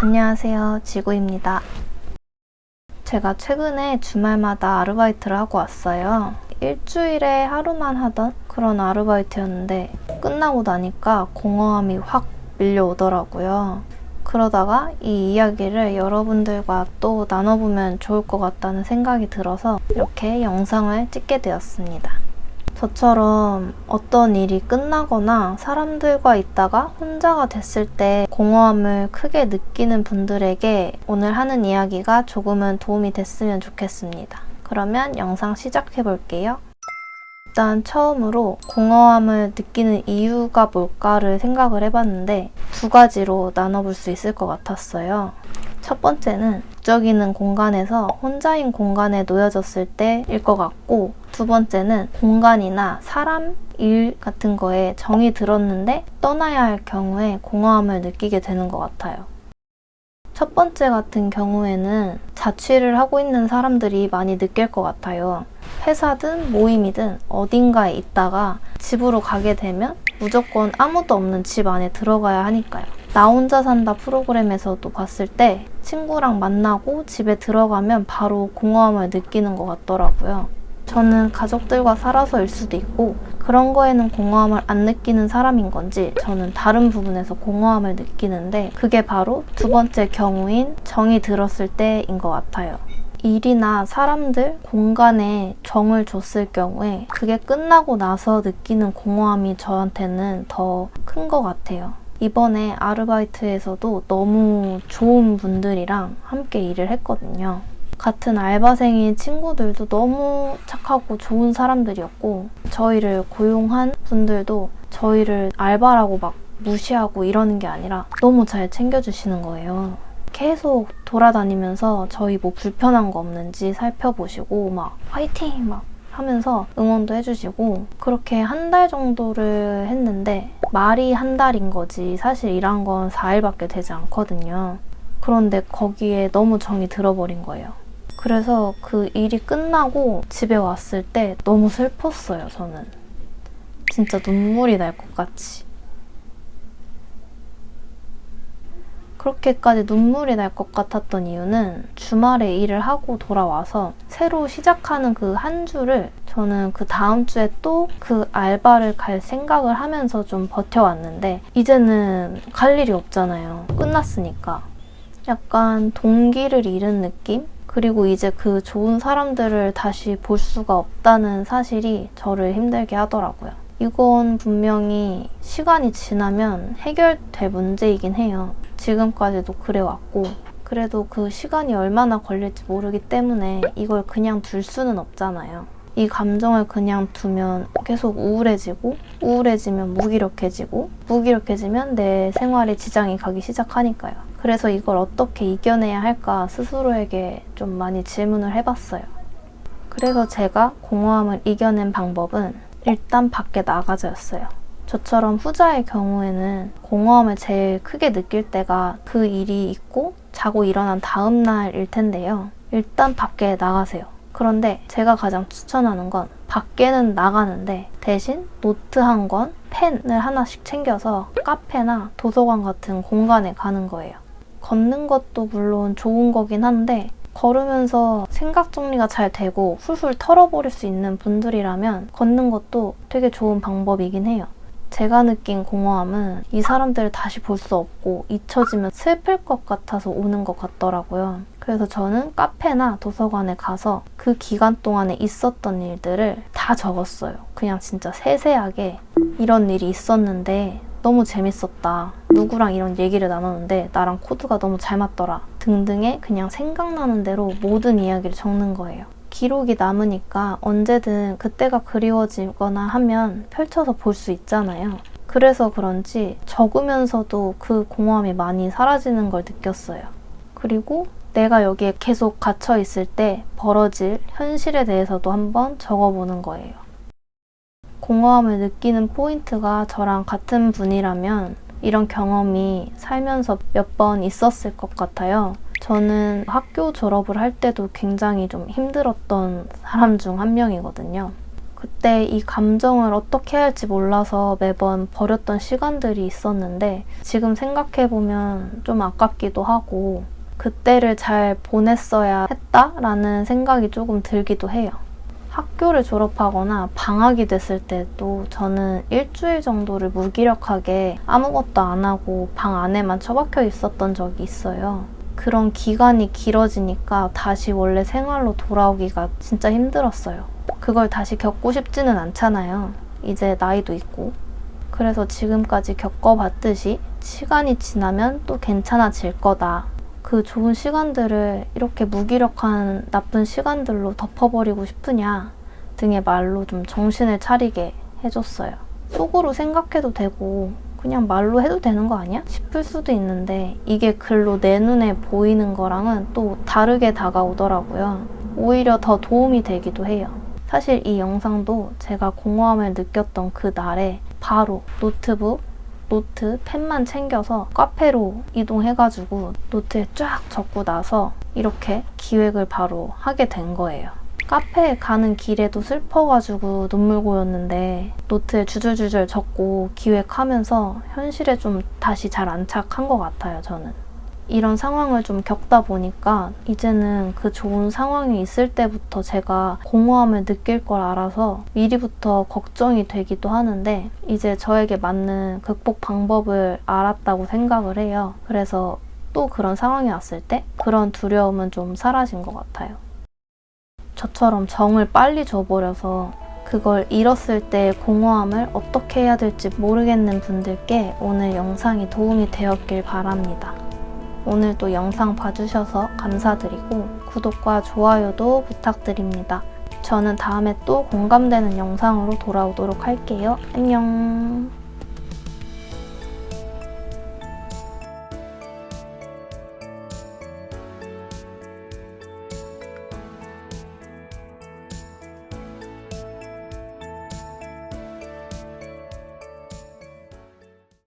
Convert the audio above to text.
안녕하세요. 지구입니다. 제가 최근에 주말마다 아르바이트를 하고 왔어요. 일주일에 하루만 하던 그런 아르바이트였는데 끝나고 나니까 공허함이 확 밀려오더라고요. 그러다가 이 이야기를 여러분들과 또 나눠보면 좋을 것 같다는 생각이 들어서 이렇게 영상을 찍게 되었습니다. 저처럼 어떤 일이 끝나거나 사람들과 있다가 혼자가 됐을 때 공허함을 크게 느끼는 분들에게 오늘 하는 이야기가 조금은 도움이 됐으면 좋겠습니다. 그러면 영상 시작해 볼게요. 일단 처음으로 공허함을 느끼는 이유가 뭘까를 생각을 해봤는데 두 가지로 나눠볼 수 있을 것 같았어요. 첫 번째는 적이는 공간에서 혼자인 공간에 놓여졌을 때일 것 같고 두 번째는 공간이나 사람, 일 같은 거에 정이 들었는데 떠나야 할 경우에 공허함을 느끼게 되는 것 같아요. 첫 번째 같은 경우에는 자취를 하고 있는 사람들이 많이 느낄 것 같아요. 회사든 모임이든 어딘가에 있다가 집으로 가게 되면 무조건 아무도 없는 집 안에 들어가야 하니까요. 나 혼자 산다 프로그램에서도 봤을 때 친구랑 만나고 집에 들어가면 바로 공허함을 느끼는 것 같더라고요. 저는 가족들과 살아서일 수도 있고 그런 거에는 공허함을 안 느끼는 사람인 건지 저는 다른 부분에서 공허함을 느끼는데 그게 바로 두 번째 경우인 정이 들었을 때인 것 같아요. 일이나 사람들, 공간에 정을 줬을 경우에 그게 끝나고 나서 느끼는 공허함이 저한테는 더 큰 것 같아요. 이번에 아르바이트에서도 너무 좋은 분들이랑 함께 일을 했거든요. 같은 알바생인 친구들도 너무 착하고 좋은 사람들이었고, 저희를 고용한 분들도 저희를 알바라고 막 무시하고 이러는 게 아니라 너무 잘 챙겨주시는 거예요. 계속 돌아다니면서 저희 뭐 불편한 거 없는지 살펴보시고, 막 화이팅! 막 하면서 응원도 해주시고, 그렇게 한 달 정도를 했는데, 말이 한 달인 거지, 사실 일한 건 4일밖에 되지 않거든요. 그런데 거기에 너무 정이 들어버린 거예요. 그래서 그 일이 끝나고 집에 왔을 때 너무 슬펐어요, 저는. 진짜 눈물이 날 것 같이. 그렇게까지 눈물이 날 것 같았던 이유는 주말에 일을 하고 돌아와서 새로 시작하는 그 한 주를 저는 그 다음 주에 또 그 알바를 갈 생각을 하면서 좀 버텨왔는데 이제는 갈 일이 없잖아요. 끝났으니까. 약간 동기를 잃은 느낌? 그리고 이제 그 좋은 사람들을 다시 볼 수가 없다는 사실이 저를 힘들게 하더라고요. 이건 분명히 시간이 지나면 해결될 문제이긴 해요. 지금까지도 그래왔고, 그래도 그 시간이 얼마나 걸릴지 모르기 때문에 이걸 그냥 둘 수는 없잖아요. 이 감정을 그냥 두면 계속 우울해지고, 우울해지면 무기력해지고, 무기력해지면 내 생활에 지장이 가기 시작하니까요. 그래서 이걸 어떻게 이겨내야 할까 스스로에게 좀 많이 질문을 해봤어요. 그래서 제가 공허함을 이겨낸 방법은 일단 밖에 나가자였어요. 저처럼 후자의 경우에는 공허함을 제일 크게 느낄 때가 그 일이 있고 자고 일어난 다음 날일 텐데요. 일단 밖에 나가세요. 그런데 제가 가장 추천하는 건 밖에는 나가는데 대신 노트 한 권, 펜을 하나씩 챙겨서 카페나 도서관 같은 공간에 가는 거예요. 걷는 것도 물론 좋은 거긴 한데 걸으면서 생각 정리가 잘 되고 훌훌 털어버릴 수 있는 분들이라면 걷는 것도 되게 좋은 방법이긴 해요. 제가 느낀 공허함은 이 사람들을 다시 볼 수 없고 잊혀지면 슬플 것 같아서 오는 것 같더라고요. 그래서 저는 카페나 도서관에 가서 그 기간 동안에 있었던 일들을 다 적었어요. 그냥 진짜 세세하게 이런 일이 있었는데 너무 재밌었다. 누구랑 이런 얘기를 나눴는데 나랑 코드가 너무 잘 맞더라. 등등의 그냥 생각나는 대로 모든 이야기를 적는 거예요. 기록이 남으니까 언제든 그때가 그리워지거나 하면 펼쳐서 볼 수 있잖아요. 그래서 그런지 적으면서도 그 공허함이 많이 사라지는 걸 느꼈어요. 그리고 내가 여기에 계속 갇혀 있을 때 벌어질 현실에 대해서도 한번 적어보는 거예요. 공허함을 느끼는 포인트가 저랑 같은 분이라면 이런 경험이 살면서 몇 번 있었을 것 같아요. 저는 학교 졸업을 할 때도 굉장히 좀 힘들었던 사람 중 한 명이거든요. 그때 이 감정을 어떻게 할지 몰라서 매번 버렸던 시간들이 있었는데 지금 생각해보면 좀 아깝기도 하고 그때를 잘 보냈어야 했다라는 생각이 조금 들기도 해요. 학교를 졸업하거나 방학이 됐을 때도 저는 일주일 정도를 무기력하게 아무것도 안 하고 방 안에만 처박혀 있었던 적이 있어요. 그런 기간이 길어지니까 다시 원래 생활로 돌아오기가 진짜 힘들었어요. 그걸 다시 겪고 싶지는 않잖아요. 이제 나이도 있고. 그래서 지금까지 겪어봤듯이 시간이 지나면 또 괜찮아질 거다. 그 좋은 시간들을 이렇게 무기력한 나쁜 시간들로 덮어버리고 싶으냐 등의 말로 좀 정신을 차리게 해줬어요. 속으로 생각해도 되고 그냥 말로 해도 되는 거 아니야? 싶을 수도 있는데 이게 글로 내 눈에 보이는 거랑은 또 다르게 다가오더라고요. 오히려 더 도움이 되기도 해요. 사실 이 영상도 제가 공허함을 느꼈던 그 날에 바로 노트북, 노트, 펜만 챙겨서 카페로 이동해가지고 노트에 쫙 적고 나서 이렇게 기획을 바로 하게 된 거예요. 카페에 가는 길에도 슬퍼가지고 눈물 고였는데 노트에 주절주절 적고 기획하면서 현실에 좀 다시 잘 안착한 것 같아요, 저는. 이런 상황을 좀 겪다 보니까 이제는 그 좋은 상황이 있을 때부터 제가 공허함을 느낄 걸 알아서 미리부터 걱정이 되기도 하는데 이제 저에게 맞는 극복 방법을 알았다고 생각을 해요. 그래서 또 그런 상황이 왔을 때 그런 두려움은 좀 사라진 것 같아요. 저처럼 정을 빨리 줘버려서 그걸 잃었을 때 공허함을 어떻게 해야 될지 모르겠는 분들께 오늘 영상이 도움이 되었길 바랍니다. 오늘도 영상 봐주셔서 감사드리고 구독과 좋아요도 부탁드립니다. 저는 다음에 또 공감되는 영상으로 돌아오도록 할게요. 안녕.